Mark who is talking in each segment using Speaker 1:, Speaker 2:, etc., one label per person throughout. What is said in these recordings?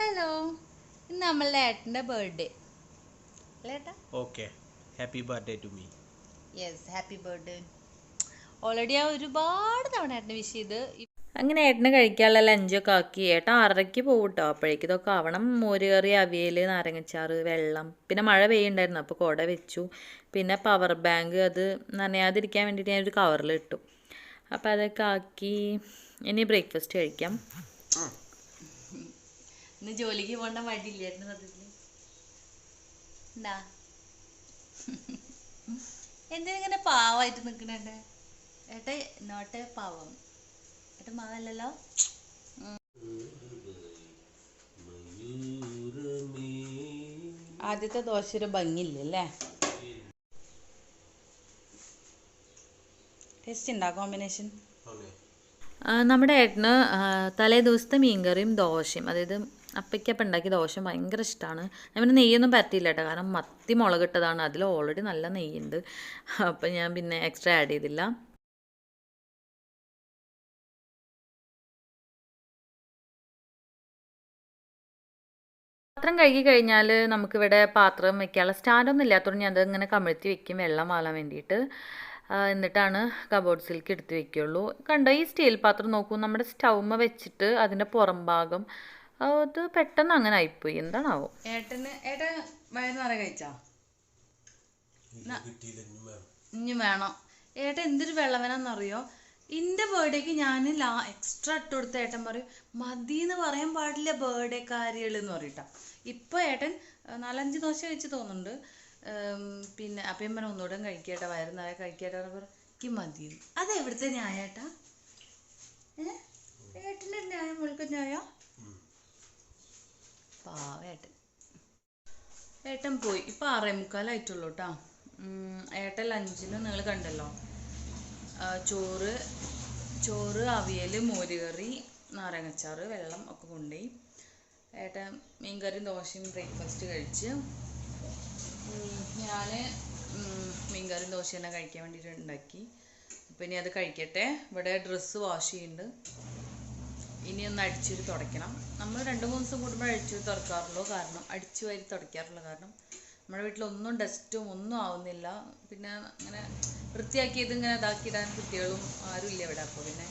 Speaker 1: Hello ഇന്ന് നമ്മളുടെ ഏട്ടന്റെ ബർത്ത്ഡേ. ഏട്ടാ?
Speaker 2: Okay. Happy birthday to me
Speaker 1: yes happy birthday already ആ ഒരുപാട് തവണ ഏട്ടനെ വിഷ് ചെയ്ത്.
Speaker 3: അങ്ങനെ ഏട്ടന് കഴിക്കാനുള്ള ലഞ്ചൊക്കെ ആക്കി. ഏട്ടൻ ആറരയ്ക്ക് പോകും കേട്ടോ അപ്പോഴേക്കും ഇതൊക്കെ ആവണം. മോര് കറി അവിയൽ നാരങ്ങച്ചാറ് വെള്ളം. പിന്നെ മഴ പെയ്യുണ്ടായിരുന്നു. അപ്പോൾ കുട വെച്ചു. പിന്നെ പവർ ബാങ്ക് അത് നനയാതിരിക്കാൻ വേണ്ടിയിട്ട് ഞാനൊരു കവറിൽ ഇട്ടു. അപ്പോൾ അതൊക്കെ ആക്കി ഇനി ബ്രേക്ക്ഫാസ്റ്റ് കഴിക്കാം.
Speaker 1: ഇന്ന് ജോലിക്ക് പോകേണ്ട മടിയില്ലായിരുന്നു സത്യത്തിൽ എന്താ എന്തിനിങ്ങനെ പാവായിട്ട് നിൽക്കണേ ഏട്ട നോട്ടെ പാവം. ഏട്ട മാവല്ലോ ആദ്യത്തെ ദോശ ഒരു ഭംഗിയില്ലല്ലേ ടേസ്റ്റ് ഉണ്ടാ കോമ്പിനേഷൻ
Speaker 3: നമ്മുടെ ഏട്ടന് തലേ ദിവസത്തെ മീൻകറിയും ദോശയും അതായത് അപ്പയ്ക്കപ്പം ഉണ്ടാക്കിയ ദോശ ഭയങ്കര ഇഷ്ടമാണ് ഞാൻ പിന്നെ നെയ്യൊന്നും പറ്റിയില്ല കേട്ടോ. കാരണം മത്തി മുളകിട്ടതാണ്. അതിൽ ഓൾറെഡി നല്ല നെയ്യുണ്ട്. അപ്പം ഞാൻ പിന്നെ എക്സ്ട്രാ ആഡ് ചെയ്തില്ല. പാത്രം കഴുകി കഴിഞ്ഞാൽ നമുക്കിവിടെ പാത്രം വെക്കാനുള്ള സ്റ്റാൻഡൊന്നും ഇല്ലാത്തതുകൊണ്ട് ഞാൻ അതിങ്ങനെ കമിഴ്ത്തി വെക്കും. വെള്ളം വാലാൻ വേണ്ടിയിട്ട്. എന്നിട്ടാണ് എന്നിട്ടാണ് കബോർഡ്സിലേക്ക് എടുത്ത് വെക്കുള്ളൂ. കണ്ടോ ഈ സ്റ്റീൽ പാത്രം നോക്കൂ. നമ്മുടെ സ്റ്റൗമ്മ വെച്ചിട്ട് അതിന്റെ പുറം ഭാഗം അത് പെട്ടെന്ന് അങ്ങനെ ആയിപ്പോയി. എന്താണാവോ?
Speaker 1: ഏട്ടന് ഏട്ടൻ വയറു നിറയെ കഴിച്ചാ? ഇനി വേണം. ഏട്ടൻ എന്തൊരു വെള്ളവനെന്നറിയോ ഇന്റെ ബേർഡേക്ക് ഞാൻ ലാ എക്സ്ട്രാ ഇട്ട് കൊടുത്ത ഏട്ടൻ പറയും മതി എന്ന് പറയാൻ പാടില്ല ബേർഡേ കാര്യങ്ങൾ എന്ന് പറയട്ടോ. ഇപ്പൊ ഏട്ടൻ നാലഞ്ച് ദോശ കഴിച്ച് തോന്നുന്നുണ്ട്. പിന്നെ അപ്പം പറഞ്ഞ ഒന്നുകൂടെ കഴിക്കട്ടെ വയറ് നിറയെ കഴിക്കട്ടെ എന്ന് പറഞ്ഞു എനിക്ക് മതി അതെവിടുത്തെ ന്യായ ന്യായേട്ടാ ഏ? ഏട്ടന്റെ ന്യായം മുഴുക്ക ന്യായം? പാവേട്ടൻ ഏട്ടൻ പോയി. ഇപ്പൊ ആറേ മുക്കാലായിട്ടുള്ളൂ കേട്ടോ ഏട്ടൻ ലഞ്ചിന് നിങ്ങൾ കണ്ടല്ലോ. ചോറ് ചോറ് അവിയൽ മോരുകറി നാരങ്ങച്ചാറ് വെള്ളം ഒക്കെ കൊണ്ടുപോയി. ഏട്ടൻ മീൻകറിയും ദോശയും ബ്രേക്ക്ഫാസ്റ്റ് കഴിച്ച്. ഞാൻ മീൻകറിയും ദോശയും തന്നെ കഴിക്കാൻ വേണ്ടിയിട്ട് ഉണ്ടാക്കി. അപ്പം ഇനി അത് കഴിക്കട്ടെ. ഇവിടെ ഡ്രസ്സ് വാഷ് ചെയ്യുന്നുണ്ട്. ഇനി ഒന്ന് അടിച്ചൊരു തുടയ്ക്കണം. നമ്മൾ രണ്ട് മൂന്ന് ദിവസം കൂടുമ്പോൾ അടിച്ചു തുടക്കാറുള്ളൂ കാരണം അടിച്ചു വാരി തുടയ്ക്കാറുള്ളൂ കാരണം നമ്മുടെ വീട്ടിലൊന്നും ഡസ്റ്റും ഒന്നും ആവുന്നില്ല. പിന്നെ അങ്ങനെ വൃത്തിയാക്കിയത് ഇങ്ങനെ ഇതാക്കിയിടാൻ കുട്ടികളും ആരും ഇല്ല ഇവിടെ. അപ്പോൾ പിന്നെ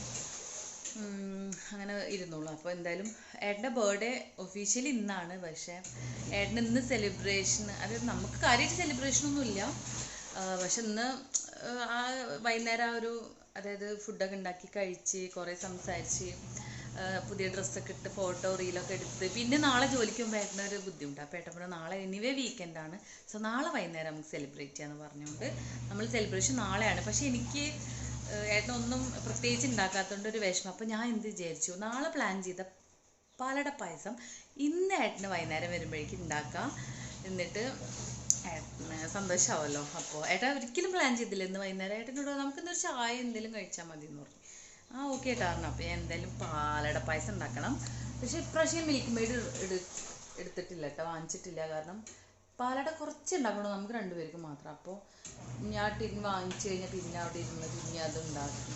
Speaker 1: അങ്ങനെ ഇരുന്നോളൂ. അപ്പോൾ എന്തായാലും ഏട്ടന്റെ ബർത്ത്ഡേ ഒഫീഷ്യലി ഇന്നാണ്. പക്ഷേ ഏട്ടന് ഇന്ന് സെലിബ്രേഷൻ അതായത് നമുക്ക് കാര്യമായിട്ട് സെലിബ്രേഷൻ ഒന്നും ഇല്ല. ആ, പക്ഷെ ഇന്ന് ആ വൈകുന്നേരം ആ ഒരു അതായത് ഫുഡൊക്കെ ഉണ്ടാക്കി കഴിച്ച് കുറേ സംസാരിച്ച് പുതിയ ഡ്രസ്സൊക്കെ ഇട്ട് ഫോട്ടോ റീലൊക്കെ എടുത്ത്. പിന്നെ നാളെ ജോലിക്ക് പോകുമ്പോൾ ഒരു ബുദ്ധിമുട്ടാണ് അപ്പോൾ ഏട്ടൻ പറഞ്ഞു നാളെ എനിവേ വീക്കെൻഡ് ആണ്. സോ നാളെ വൈകുന്നേരം നമുക്ക് സെലിബ്രേറ്റ് ചെയ്യാമെന്ന് പറഞ്ഞുകൊണ്ട് നമ്മൾ സെലിബ്രേഷൻ നാളെയാണ്. പക്ഷെ എനിക്ക് ഏട്ടൻ ഒന്നും പ്രത്യേകിച്ച് ഉണ്ടാക്കാത്തതുകൊണ്ട് ഒരു വിഷമം. അപ്പം ഞാൻ എന്ത് വിചാരിച്ചു? നാളെ പ്ലാൻ ചെയ്ത പാലട പായസം ഇന്ന് ഏട്ടന് വൈകുന്നേരം വരുമ്പോഴേക്കും ഉണ്ടാക്കാം എന്നിട്ട് സന്തോഷമാവല്ലോ അപ്പോൾ ഏട്ടാ ഒരിക്കലും പ്ലാൻ ചെയ്തില്ല. ഇന്ന് വൈകുന്നേരം ഏട്ടനോട് നമുക്ക് ഇന്നൊരു ചായ എന്തെങ്കിലും കഴിച്ചാൽ മതി എന്ന് പറഞ്ഞു. ആ ഓക്കെ ഏട്ടാ പറഞ്ഞു അപ്പോൾ എന്തായാലും പാലട പായസം ഉണ്ടാക്കണം. പക്ഷേ ഇപ്രാവശ്യം മിൽക്ക് മെയ്ഡ് എടുത്തിട്ടില്ല കേട്ടോ വാങ്ങിച്ചിട്ടില്ല. കാരണം പാലട കുറച്ച് ഉണ്ടാക്കണം നമുക്ക് രണ്ടുപേർക്ക് മാത്രം. അപ്പോൾ ഞാൻ ടിൻ വാങ്ങിച്ചു കഴിഞ്ഞാൽ പിന്നെ അവിടെ ഇരുന്ന് പിന്നെ അത് ഉണ്ടാക്കി.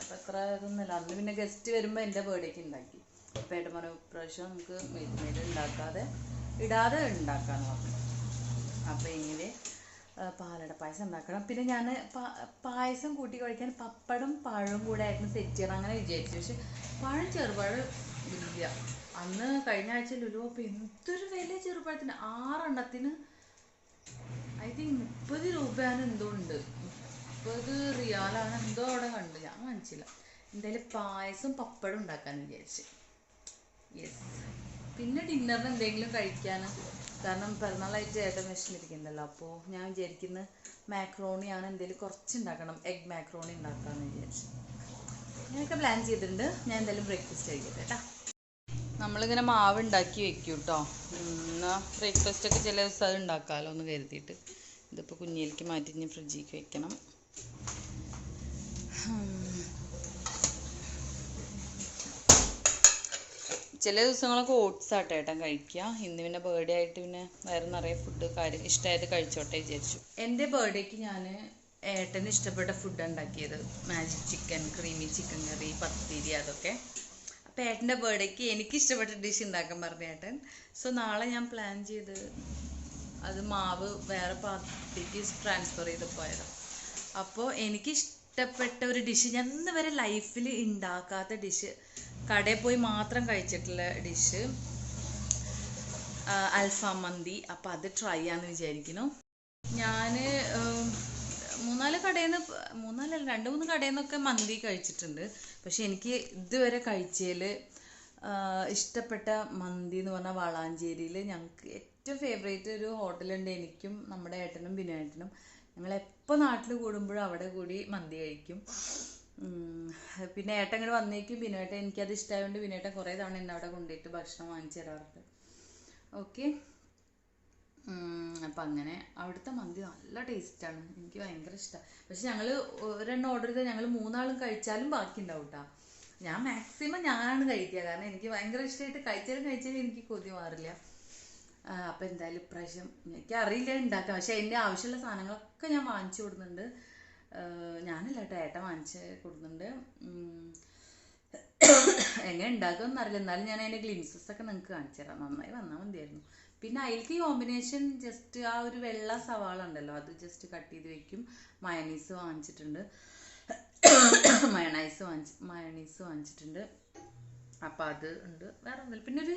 Speaker 1: അപ്പം അത്ര ഇതൊന്നുമില്ല. അന്ന് പിന്നെ ഗസ്റ്റ് വരുമ്പോൾ എന്റെ ബേർഡേക്ക് ഉണ്ടാക്കി. അപ്പോൾ ഏട്ടൻ പറഞ്ഞു ഇപ്രാവശ്യം നമുക്ക് മിൽക്ക് മെയ്ഡ് ഉണ്ടാക്കാതെ ഇടാതെ ഉണ്ടാക്കാമെന്ന് പറഞ്ഞു. അപ്പോൾ ഇങ്ങനെ പാലട പായസം ഉണ്ടാക്കണം. പിന്നെ ഞാൻ പായസം കൂട്ടി കഴിക്കാൻ പപ്പടം പഴവും കൂടെ ആയിരുന്നു സെറ്റ് ചെയ്യണം അങ്ങനെ വിചാരിച്ചു. പക്ഷെ പഴം ചെറുപഴം ഇല്ല. അന്ന് കഴിഞ്ഞ ആഴ്ച ലുലു അപ്പോൾ എന്തൊരു വില ചെറുപഴത്തിന്? ആറെണ്ണത്തിന് ഐ തിങ്ക് മുപ്പത് രൂപയാണ് എന്തോ ഉണ്ട്. മുപ്പത് റിയാലാണ് എന്തോ അവിടെ കണ്ടു. ഞാൻ വാങ്ങിച്ചില്ല എന്തായാലും പായസം പപ്പടം ഉണ്ടാക്കാൻ വിചാരിച്ചു. യെസ് പിന്നെ ഡിന്നറിന് എന്തെങ്കിലും കഴിക്കാൻ കാരണം പിറന്നാളായിട്ട് ഏട്ടൻ വിഷമിരിക്കുന്നുണ്ടല്ലോ അപ്പോൾ ഞാൻ വിചാരിക്കുന്ന മാക്രോണിയാണ് എന്തെങ്കിലും കുറച്ച് ഉണ്ടാക്കണം എഗ് മാക്രോണി ഉണ്ടാക്കാമെന്ന് വിചാരിച്ചു. ഞാനൊക്കെ പ്ലാൻ ചെയ്തിട്ടുണ്ട്. ഞാൻ എന്തായാലും ബ്രേക്ക്ഫാസ്റ്റ് കഴിക്കട്ടെ കേട്ടോ. നമ്മളിങ്ങനെ മാവ് ഉണ്ടാക്കി വെക്കും കേട്ടോ എന്നാൽ ബ്രേക്ക്ഫാസ്റ്റ് ഒക്കെ ചില ദിവസം അത് ഉണ്ടാക്കാമല്ലോ എന്ന് കരുതിയിട്ട്. ഇതിപ്പോൾ കുഞ്ഞിലേക്ക് മാറ്റി ഇനി ഫ്രിഡ്ജിലേക്ക് വെക്കണം. ചില ദിവസങ്ങളൊക്കെ ഓട്സ് ആട്ടെ ഏട്ടൻ കഴിക്കുക ഇന്ന് പിന്നെ ബർത്ത്ഡേ ആയിട്ട് പിന്നെ വേറെ നിറയെ ഫുഡ് കാര്യം ഇഷ്ടമായത് കഴിച്ചോട്ടെ വിചാരിച്ചു. എന്റെ ബർത്ത്ഡേക്ക് ഞാൻ ഏട്ടന് ഇഷ്ടപ്പെട്ട ഫുഡ് ഉണ്ടാക്കിയത്. Magic chicken creamy chicken curry പത്തിരി അതൊക്കെ. അപ്പം ഏട്ടന്റെ ബർത്ത്ഡേക്ക് എനിക്ക് ഇഷ്ടപ്പെട്ട ഡിഷ് ഉണ്ടാക്കാൻ പറഞ്ഞു ഏട്ടൻ. സോ നാളെ ഞാൻ പ്ലാൻ ചെയ്ത് അത് മാവ് വേറെ പാർട്ടിക്ക് ട്രാൻസ്ഫർ ചെയ്ത് പോയതാണ് അപ്പോൾ എനിക്ക് ഇഷ്ടപ്പെട്ട ഒരു ഡിഷ് ഞാൻ ഇന്ന് വരെ ലൈഫിൽ ഉണ്ടാക്കാത്ത ഡിഷ് കടയിൽ പോയി മാത്രം കഴിച്ചിട്ടുള്ള ഡിഷ് അൽഫാം മന്തി. അപ്പം അത് ട്രൈ ആന്ന് വിചാരിക്കുന്നു. ഞാൻ മൂന്നാൽ കടയിൽ നിന്ന് മൂന്നാലല്ല രണ്ട് മൂന്ന് കടയിൽ നിന്നൊക്കെ മന്തി കഴിച്ചിട്ടുണ്ട്. പക്ഷെ എനിക്ക് ഇതുവരെ കഴിച്ചതിൽ ഇഷ്ടപ്പെട്ട മന്തി എന്ന് പറഞ്ഞാൽ വളാഞ്ചേരിയിൽ ഞങ്ങൾക്ക് ഏറ്റവും ഫേവറേറ്റ് ഒരു ഹോട്ടലുണ്ട് എനിക്കും നമ്മുടെ ഏട്ടനും ബിനുവേട്ടനും ഞങ്ങൾ എപ്പോൾ നാട്ടിൽ കൂടുമ്പോഴും അവിടെ കൂടി മന്തി കഴിക്കും. പിന്നെ ഏട്ടൻ ഇങ്ങോട്ട് വന്നേക്കും. ബിനുവേട്ടൻ എനിക്കത് ഇഷ്ടമായതുകൊണ്ട് ബിനുവേട്ടൻ കുറേ തവണ എന്നെ അവിടെ കൊണ്ടുപോയിട്ട് ഭക്ഷണം വാങ്ങിച്ചു തരാറുണ്ട്. ഓക്കെ? അപ്പം അങ്ങനെ അവിടുത്തെ മന്തി നല്ല ടേസ്റ്റാണ്. എനിക്ക് ഭയങ്കര ഇഷ്ടമാണ് പക്ഷെ ഞങ്ങൾ ഒരെണ്ണം ഓർഡർ ചെയ്താൽ ഞങ്ങൾ മൂന്നാളും കഴിച്ചാലും ബാക്കി ഉണ്ടാവും കേട്ടോ ഞാൻ മാക്സിമം ഞാനാണ് കഴിക്കുക. കാരണം എനിക്ക് ഭയങ്കര ഇഷ്ടമായിട്ട് കഴിച്ചാലും കഴിച്ചാലും എനിക്ക് കൊതി മാറില്ല. അപ്പം എന്തായാലും ഇപ്രാവശ്യം എനിക്ക് അറിയില്ല ഉണ്ടാക്കാം പക്ഷെ അതിന്റെ ആവശ്യമുള്ള സാധനങ്ങളൊക്കെ ഞാൻ വാങ്ങിച്ചു കൊടുക്കുന്നുണ്ട്. ഞാനല്ല കേട്ടോ. ഏട്ടൻ വാങ്ങിച്ച് കൊടുക്കുന്നുണ്ട്. എങ്ങനെ ഉണ്ടാക്കുമെന്ന് അറിയില്ല. എന്നാലും ഞാൻ അതിന്റെ ഗ്ലിംസസ് ഒക്കെ നിങ്ങൾക്ക് കാണിച്ചു തരാം. നന്നായി വന്നാൽ മതിയായിരുന്നു. പിന്നെ അതിലേക്ക് കോമ്പിനേഷൻ ജസ്റ്റ് ആ ഒരു വെള്ള സവാള ഉണ്ടല്ലോ അത് ജസ്റ്റ് കട്ട് ചെയ്ത് വെക്കും. മയണീസ് വാങ്ങിച്ചിട്ടുണ്ട്. മയണൈസ് വാങ്ങിച്ച് മയണീസ് വാങ്ങിച്ചിട്ടുണ്ട്. അപ്പം അത് ഉണ്ട്. വേറെ ഒന്നുമില്ല. പിന്നെ ഒരു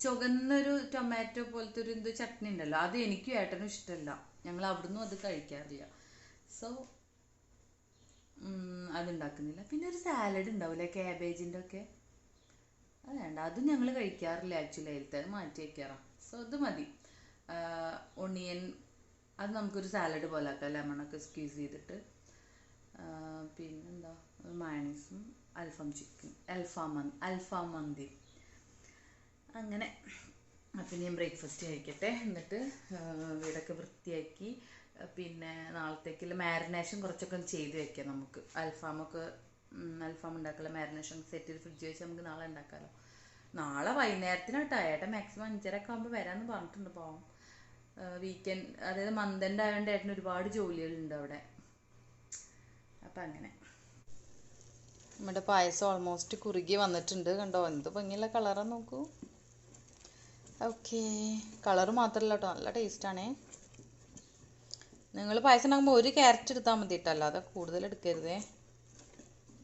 Speaker 1: ചുവന്നൊരു ടൊമാറ്റോ പോലത്തെ ഒരു എന്തോ ചട്നി ഉണ്ടല്ലോ അത് എനിക്കും ഏട്ടനും ഇഷ്ടമല്ല. ഞങ്ങൾ അവിടുന്ന് അത് കഴിക്കാറില്ല. സോ അതുണ്ടാക്കുന്നില്ല. പിന്നെ ഒരു സാലഡ് ഉണ്ടാവില്ലേ ക്യാബേജിന്റെ ഒക്കെ. അത് വേണ്ട അതും ഞങ്ങൾ കഴിക്കാറില്ല ആക്ച്വലി അതിലത്തെ അത് മാറ്റി വയ്ക്കാറാം സോ ഇത് മതി. ഒണിയൻ അത് നമുക്കൊരു സാലഡ് പോലെ ആക്കാം ലെമണൊക്കെ സ്ക്യൂസ് ചെയ്തിട്ട്. പിന്നെന്താ? മയണീസും അൽഫാം ചിക്കൻ അൽഫാം മന്തി അൽഫാം മന്തി. അങ്ങനെ. അപ്പം ഞാൻ ബ്രേക്ക്ഫാസ്റ്റ് കഴിക്കട്ടെ. എന്നിട്ട് വീടൊക്കെ വൃത്തിയാക്കി. പിന്നെ നാളത്തേക്കുള്ള മാരിനേഷൻ കുറച്ചൊക്കെ ഒന്ന് ചെയ്ത് വെക്കാം നമുക്ക്. അൽഫാമൊക്കെ അൽഫാം ഉണ്ടാക്കല മാരിനേഷൻ സെറ്റ് ചെയ്ത് ഫ്രിഡ്ജ് വെച്ച് നമുക്ക് നാളെ ഉണ്ടാക്കാമല്ലോ നാളെ വൈകുന്നേരത്തിനാട്ടോ ഏട്ടൻ മാക്സിമം അഞ്ചരൊക്കെ ആകുമ്പോൾ വരാമെന്ന് പറഞ്ഞിട്ടുണ്ട് പാവം. വീക്കെൻഡ് അതായത് മന്ത് ആയതുകൊണ്ട് ഏട്ടന് ഒരുപാട് ജോലികളുണ്ട് അവിടെ. അപ്പം അങ്ങനെ. നമ്മുടെ പായസം ഓൾമോസ്റ്റ് കുറുകി വന്നിട്ടുണ്ട് കണ്ടോ? എന്ത് ഭംഗിയുള്ള കളറാണ് നോക്കൂ. ഓക്കേ കളറ് മാത്രമല്ല കേട്ടോ നല്ല ടേസ്റ്റാണേ നിങ്ങൾ പായസം ഉണ്ടാക്കുമ്പോൾ ഒരു ക്യാരറ്റ് എടുത്താൽ മതി കേട്ടോ അല്ലാതെ കൂടുതൽ എടുക്കരുതേ.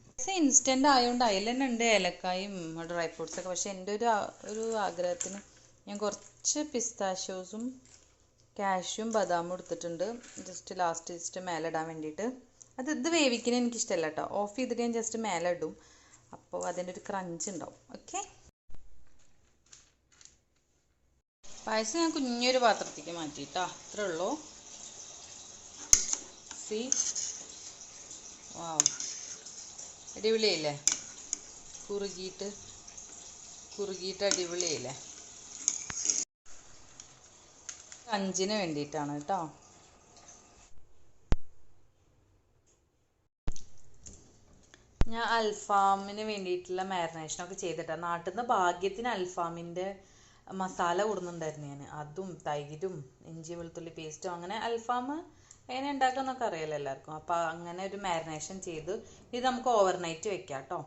Speaker 1: പായസം ഇൻസ്റ്റന്റ് ആയതുകൊണ്ട് അതിൽ തന്നെ ഉണ്ട് ഏലക്കായും ഡ്രൈ ഫ്രൂട്ട്സ് ഒക്കെ. പക്ഷേ എന്റെ ഒരു ഒരു ആഗ്രഹത്തിന് ഞാൻ കുറച്ച് പിസ്താഷ്യോസും കാഷ്യും ബദാമും എടുത്തിട്ടുണ്ട്. ജസ്റ്റ് ലാസ്റ്റ് ജസ്റ്റ് മേലെ ഇടാൻ വേണ്ടിയിട്ട്. അത് ഇത് വേവിക്കുന്നത് എനിക്കിഷ്ടമല്ല കേട്ടോ ഓഫ് ചെയ്തിട്ട് ഞാൻ ജസ്റ്റ് മേലെ ഇടും. അപ്പോൾ അതിന്റെ ഒരു ക്രഞ്ച് ഉണ്ടാവും. ഓക്കെ പായസം ഞാൻ കുഞ്ഞൊരു പാത്രത്തേക്ക് മാറ്റിയിട്ടാ. അത്രേ ഉള്ളൂ. സി. വാവ്. അടിപൊളിയായില്ലേ? കുറുകിയിട്ട് കുറുകിയിട്ട് അടിപൊളിയല്ലേ അഞ്ചിന് വേണ്ടിയിട്ടാണ് കേട്ടോ. ഞാൻ അൽഫാമിന് വേണ്ടിയിട്ടുള്ള മാരിനേഷനൊക്കെ ചെയ്തിട്ടാണ് നാട്ടിൽ നിന്ന് ഭാഗ്യത്തിന് അൽഫാമിന്റെ മസാല കൊടുക്കുന്നുണ്ടായിരുന്നു ഞാൻ അതും തൈരും ഇഞ്ചി വെളുത്തുള്ളി പേസ്റ്റും അങ്ങനെ അൽഫാം എങ്ങനെ ഉണ്ടാക്കാന്നൊക്കെ അറിയാലോ എല്ലാവർക്കും. അപ്പോൾ അങ്ങനെ ഒരു മാരിനേഷൻ ചെയ്ത് ഇത് നമുക്ക് ഓവർനൈറ്റ് വെക്കാം കേട്ടോ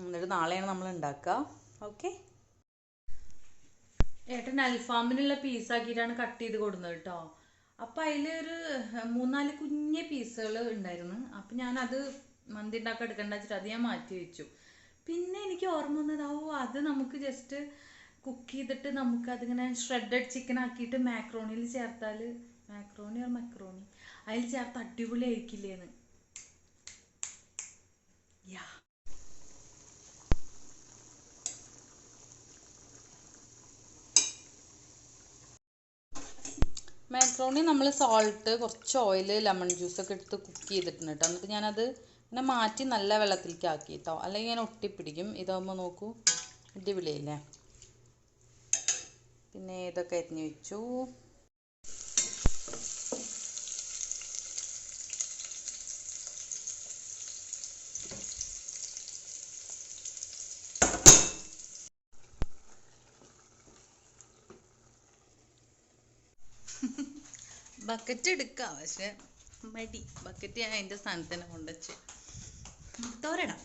Speaker 1: എന്നിട്ട് നാളെയാണ് നമ്മൾ ഉണ്ടാക്കുക. ഓക്കെ ഏട്ടൻ അൽഫാമിനുള്ള പീസാക്കിയിട്ടാണ് കട്ട് ചെയ്ത് കൊടുക്കുന്നത് കേട്ടോ അപ്പം അതിൽ ഒരു മൂന്നാൽ കുഞ്ഞ് പീസുകൾ ഉണ്ടായിരുന്നു. അപ്പം ഞാനത് മന്തി ഉണ്ടാക്കാൻ എടുക്കണ്ട വെച്ചിട്ട് അത് ഞാൻ മാറ്റി വെച്ചു. പിന്നെ എനിക്ക് ഓർമ്മ വന്നത് ഓ അത് നമുക്ക് ജസ്റ്റ് കുക്ക് ചെയ്തിട്ട് നമുക്ക് അതിങ്ങനെ ഷ്രെഡഡ് ചിക്കൻ ആക്കിയിട്ട് മാക്രോണിയിൽ ചേർത്താൽ മാക്രോണി ഓർ മക്രോണി അതിൽ ചേർത്ത് അടിപൊളി ആയിരിക്കില്ലേന്ന്. മാക്രോണി നമ്മൾ സോൾട്ട് കുറച്ച് ഓയിൽ ലെമൺ ജ്യൂസ് ഒക്കെ എടുത്ത് കുക്ക് ചെയ്തിട്ടുണ്ട് കേട്ടോ. എന്നിട്ട് ഞാനത് ഇങ്ങനെ മാറ്റി നല്ല വെള്ളത്തിലേക്ക് ആക്കി കേട്ടോ അല്ലെങ്കിൽ ഞാൻ ഒട്ടിപ്പിടിക്കും. ഇതാകുമ്പോൾ നോക്കൂ. അടിപൊളിയല്ലേ? പിന്നെ ഇതൊക്കെ അരിഞ്ഞു വെച്ചു? ബക്കറ്റ് എടുക്കാം. പക്ഷെ മടി. ബക്കറ്റ് ഞാൻ അതിന്റെ സ്ഥാനത്ത് തന്നെ കൊണ്ടുവച്ച് തോരണം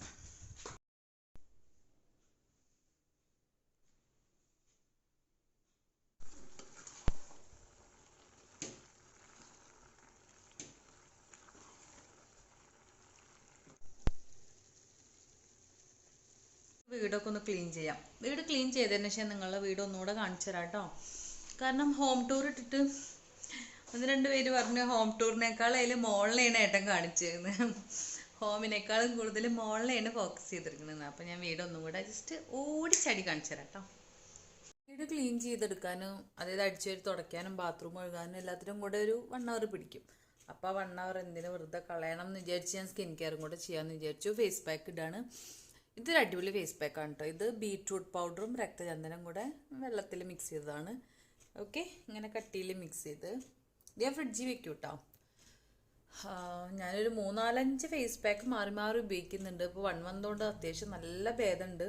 Speaker 1: വീടൊക്കെ ഒന്ന് ക്ലീൻ ചെയ്യാം. വീട് ക്ലീൻ ചെയ്തതിന് ശേഷം നിങ്ങളുടെ വീട് ഒന്നുകൂടെ കാണിച്ചു തരാം കേട്ടോ. കാരണം ഹോം ടൂർ ഇട്ടിട്ട് ഒന്ന് രണ്ട് പേര് പറഞ്ഞു ഹോം ടൂറിനേക്കാൾ അതിൽ മോളിനെയാണ് ഏട്ടൻ കാണിച്ചതെന്ന് ഹോമിനേക്കാളും കൂടുതൽ മോളിനെയാണ് ഫോക്കസ് ചെയ്തിരിക്കുന്നത്. അപ്പം ഞാൻ വീട് ഒന്നും കൂടെ ജസ്റ്റ് ഓടിച്ചാടി കാണിച്ചു തരാം കേട്ടോ വീട് ക്ലീൻ ചെയ്തെടുക്കാനും അതായത് അടിച്ചുവരി തുടയ്ക്കാനും ബാത്റൂം കഴുകാനും എല്ലാത്തിനും കൂടെ ഒരു വൺ അവർ പിടിക്കും. അപ്പോൾ ആ വൺ അവർ എന്തിനു വെറുതെ കളയണം എന്ന് വിചാരിച്ച് ഞാൻ സ്കിൻ കെയറും കൂടെ ചെയ്യാമെന്ന് വിചാരിച്ചു. ഫേസ് പാക്ക് ഇടാണ്. ഇതൊരു അടിപൊളി ഫേസ് പാക്കാണ് കേട്ടോ ഇത് ബീട്രൂട്ട് പൗഡറും രക്തചന്ദനം കൂടെ വെള്ളത്തിൽ മിക്സ് ചെയ്തതാണ്. ഓക്കെ ഇങ്ങനെ കട്ടിയിൽ മിക്സ് ചെയ്ത്. ഞാൻ ഫ്രിഡ്ജിൽ വെക്കും കേട്ടോ ഞാനൊരു മൂന്നാലഞ്ച് ഫേസ് പാക്ക് മാറി മാറി ഉപയോഗിക്കുന്നുണ്ട്. ഇപ്പോൾ വൺ മന്ത് കൊണ്ട് അത്യാവശ്യം നല്ല ഭേദമുണ്ട്.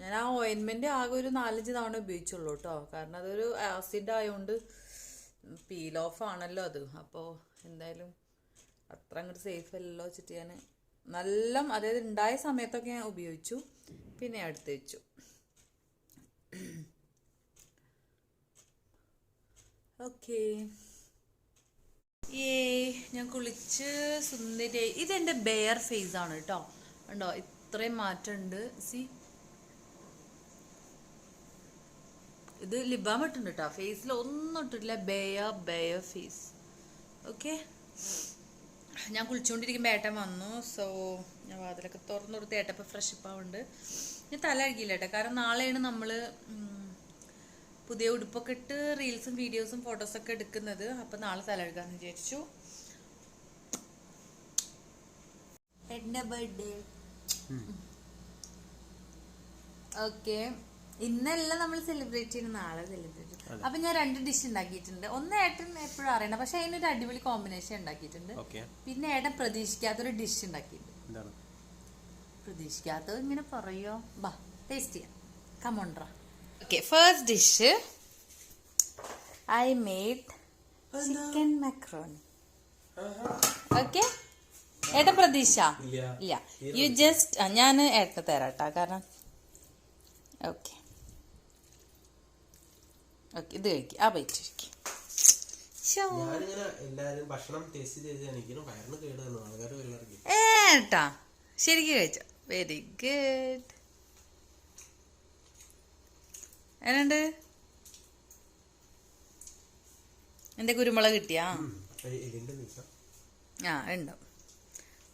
Speaker 1: ഞാൻ ആ ഓയിൻമെന്റ് ആകെ ഒരു നാലഞ്ച് തവണ ഉപയോഗിച്ചുള്ളൂ കേട്ടോ കാരണം അതൊരു ആസിഡ് ആയതുകൊണ്ട് പീൽ ഓഫ് ആണല്ലോ അത്. അപ്പോൾ എന്തായാലും അത്ര അങ്ങോട്ട് സേഫ് അല്ലല്ലോ വെച്ചിട്ട് ഞാൻ നല്ല അതായത് ഉണ്ടായ സമയത്തൊക്കെ ഞാൻ ഉപയോഗിച്ചു. പിന്നെ അടുത്ത് വെച്ചു. ഓക്കേ ഏ ഞാൻ കുളിച്ച് സുന്ദരി ഇതെന്റെ ബെയർ ഫേസ് ആണ് കേട്ടോ. ഉണ്ടോ ഇത്രയും മാറ്റമുണ്ട്. സി. ഇത് ലിബാം ഇട്ടുണ്ട് കേട്ടോ. ഫേസിൽ ഒന്നും ഇട്ടിട്ടില്ല. ബെയർ ബെയർ ഫേസ് ഓക്കെ ഞാൻ കുളിച്ചുകൊണ്ടിരിക്കുമ്പോൾ ഏട്ടൻ വന്നു. സോ ഞാൻ വാതിലൊക്കെ തുറന്നു കൊടുത്ത് ഏട്ടപ്പം ഫ്രഷ് ആവുന്നുണ്ട്. ഞാൻ തല അഴുകിയില്ല കേട്ടോ. കാരണം നാളെയാണ് നമ്മൾ പുതിയ ഉടുപ്പൊക്കെ ഇട്ട് റീൽസും വീഡിയോസും ഫോട്ടോസൊക്കെ എടുക്കുന്നത്. അപ്പം നാളെ തല അഴുകാന്ന് വിചാരിച്ചു എന്റെ ബർത്ത്ഡേ ഓക്കെ ഇന്നല്ല നമ്മൾ സെലിബ്രേറ്റ് ചെയ്യുന്ന നാളെ സെലിബ്രേറ്റ് ചെയ്യും അപ്പൊ ഞാൻ രണ്ട് ഡിഷ് ഉണ്ടാക്കിയിട്ടുണ്ട്. ഒന്ന് ഏട്ടൻ എപ്പോഴും അറിയണം. പക്ഷെ അതിനൊരു അടിപൊളി കോമ്പിനേഷൻ ഉണ്ടാക്കിയിട്ടുണ്ട്.
Speaker 2: ഓക്കെ
Speaker 1: പിന്നെ ഏട്ടൻ പ്രതീക്ഷിക്കാത്തൊരു ഡിഷ് ഉണ്ടാക്കിയിട്ടുണ്ട്.
Speaker 2: എന്താണ്?
Speaker 1: പ്രതീക്ഷിക്കാത്തത് ഇങ്ങനെ പറയോ? ബാ ടേസ്റ്റ് ചെയ്യാം. കമോണ്ട്ര okay first dish I made chicken macaroni okay ഏട്ട പ്രതീക്ഷ?
Speaker 2: ഇല്ല.
Speaker 1: യു ജസ്റ്റ് ഞാൻ ഏട്ട തരാട്ടാ കാരണം ഓക്കെ ഓക്കെ ഇത് കഴിക്കും. ആ കഴിക്കും.
Speaker 2: വെള്ളറിക്കും
Speaker 1: ഏട്ടാ. ശരിക്കും കഴിച്ചോ. വെരി ഗുഡ് എന്നുണ്ട് എന്റെ കുരുമുളക് കിട്ടിയാ? ആ ഉണ്ട്?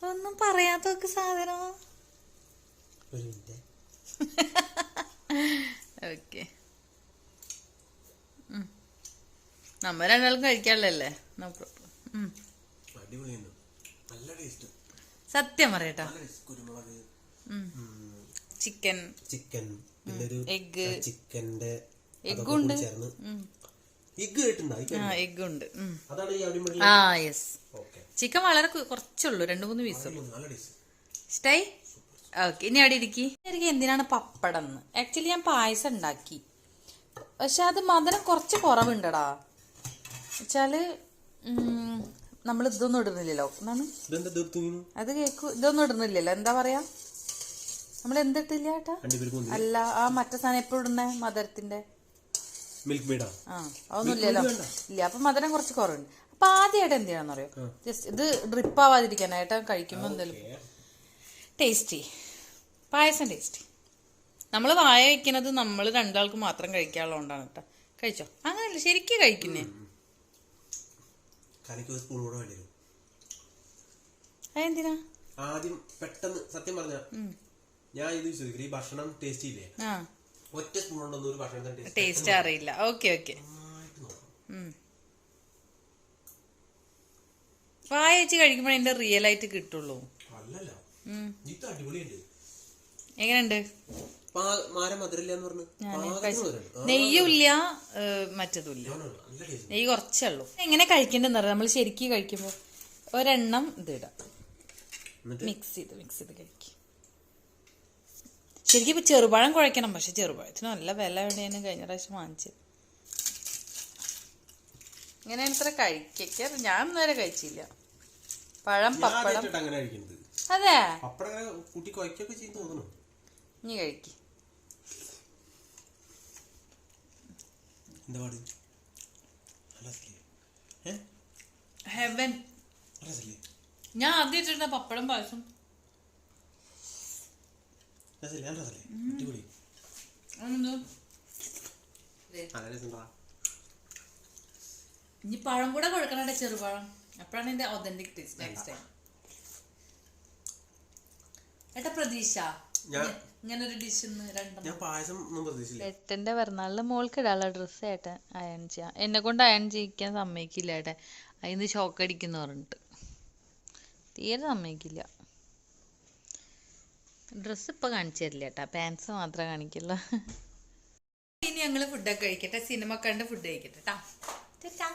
Speaker 1: ഒന്നും പറയാത്തൊക്കെ സാധനം? ഓക്കെ. നമ്മ രണ്ടാളും കഴിക്കാനുള്ളല്ലേ നോ പ്രോബ്ലം. സത്യം പറയട്ടോ. ചിക്കൻ.
Speaker 2: ചിക്കൻ. പിന്നെ ഒരു ചിക്കന്റെ
Speaker 1: എഗ്ഗുണ്ട്
Speaker 2: ചേർന്ന് എഗ്ഗ് ഈ
Speaker 1: ആ.
Speaker 2: അതാണ്
Speaker 1: യെസ് ചിക്കൻ വളരെ കുറച്ചുള്ളൂ രണ്ട് മൂന്ന് പീസുള്ളൂ
Speaker 2: സ്റ്റൈ
Speaker 1: ഇഷ്ടായി ഓക്കെ ഇനി അവിടെ ഇരിക്കി. എനിക്ക് എന്തിനാണ് പപ്പടം എന്ന് ആക്ച്വലി ഞാൻ പായസം ഉണ്ടാക്കി. പക്ഷെ അത് മധുരം കുറച്ച് കുറവുണ്ടടാ. വെച്ചാൽ നമ്മൾ ഇതൊന്നും ഇടുന്നില്ലല്ലോ.
Speaker 2: തീർത്തു
Speaker 1: അത് കേക്കു ഇതൊന്നും ഇടുന്നില്ലല്ലോ. എന്താ പറയാ? നമ്മൾ എന്തിട്ടില്ല ഏട്ടാ അല്ല ആ മറ്റേ സാധനം എപ്പോഴും മധുരത്തിന്റെ
Speaker 2: മിൽക്ക് ബീഡാ
Speaker 1: ആ അതൊന്നും ഇല്ലല്ലോ ഇല്ല അപ്പൊ മധുരം കുറച്ച് കുറവുണ്ട്. അപ്പൊ ആദ്യമായിട്ട് എന്ത് ചെയ്യണമെന്ന് അറിയോ ജസ്റ്റ് ഇത് ഡ്രിപ്പ് ആവാതിരിക്കാനായിട്ട് കഴിക്കുമ്പോൾ എന്തെങ്കിലും. ടേസ്റ്റി. പായസം ടേസ്റ്റി. നമ്മൾ വായ വെക്കുന്നത് നമ്മൾ രണ്ടാൾക്ക് മാത്രം കഴിക്കാനുള്ളതുകൊണ്ടാണ് കേട്ടോ കഴിച്ചോ? അങ്ങനല്ല ശരിക്കും കഴിക്കുന്നേ. അതെന്തിനാ?
Speaker 2: ആദ്യം പെട്ടെന്ന് സത്യം പറഞ്ഞ ഞാൻ ഇത് ചോദിക്കുന്നത് ഈ ഭക്ഷണം ടേസ്റ്റ് ഇല്ലേ? ഒറ്റ സ്പൂൺ ഉണ്ടെന്ന് ഒരു ഭക്ഷണത്തിന് ടേസ്റ്റ്
Speaker 1: അറിയില്ല. ഓക്കെ ഓക്കെ വായ വെച്ച് കഴിക്കുമ്പോൾ അതിന്റെ റിയൽ ആയിട്ട് കിട്ടുള്ളൂ. എങ്ങനെയുണ്ട്? നെയ്യുമില്ല മറ്റതുമില്ല. നെയ്യ് കുറച്ചേ ഉള്ളൂ. എങ്ങനെ കഴിക്കണ്ടെന്ന് പറയാം നമ്മൾ ശരിക്കും കഴിക്കുമ്പോൾ ഒരെണ്ണം ഇത് ഇടാം. മിക്സ് ചെയ്ത് മിക്സ് ചെയ്ത് കഴിക്കും. ശരിക്കും ഇപ്പം ചെറുപഴം കുഴയ്ക്കണം പക്ഷെ ചെറുപഴത്തിന് നല്ല വില എവിടെയാണ് കഴിഞ്ഞ പ്രാവശ്യം വാങ്ങിച്ചത്? ഇങ്ങനെ ഇത്ര കഴിക്കുക ഞാൻ നേരെ കഴിച്ചില്ല. പഴം പപ്പടം. അതെ? ഇനി കഴിക്ക. ഹെവൻ. ഞാൻ ആദ്യം ഇട്ടിരുന്ന പപ്പടം പായസം
Speaker 2: രസമില്ലേ? നല്ല രസമല്ലേ? അടിപൊളി. നല്ല രസമുണ്ടാ
Speaker 1: ഇനി പഴം കൂടെ കൊടുക്കണേ ചെറുപഴം. അപ്പോഴാണ് എന്റെ ഒതന്റിക് ടേസ്റ്റ് നെക്സ്റ്റ് ടൈം ഏട്ടാ പ്രതീക്ഷ?
Speaker 3: ഏട്ടന്റെ പിറന്നാളിന് മോൾക്ക് ഇടാനുള്ള ഡ്രസ് ഏട്ടൻ അയൺ ചെയ്യാം. എന്നെ കൊണ്ട് അയൺ ചെയ്യിക്കാൻ സമ്മതിക്കില്ല ഏട്ടൻ അതിന് ഷോക്ക് അടിക്കുന്നു പറഞ്ഞിട്ട്. തീരെ സമ്മതിക്കില്ല. ഡ്രസ്സ് ഇപ്പൊ കാണിച്ചു തരില്ല കേട്ടാ പാൻസ് മാത്രമേ കാണിക്കുള്ളൂ.
Speaker 1: ഇനി ഞങ്ങൾ ഫുഡൊക്കെ കഴിക്കട്ടെ. സിനിമ കണ്ട് ഫുഡ് കഴിക്കട്ടെ ട്ടാ. ടാറ്റാ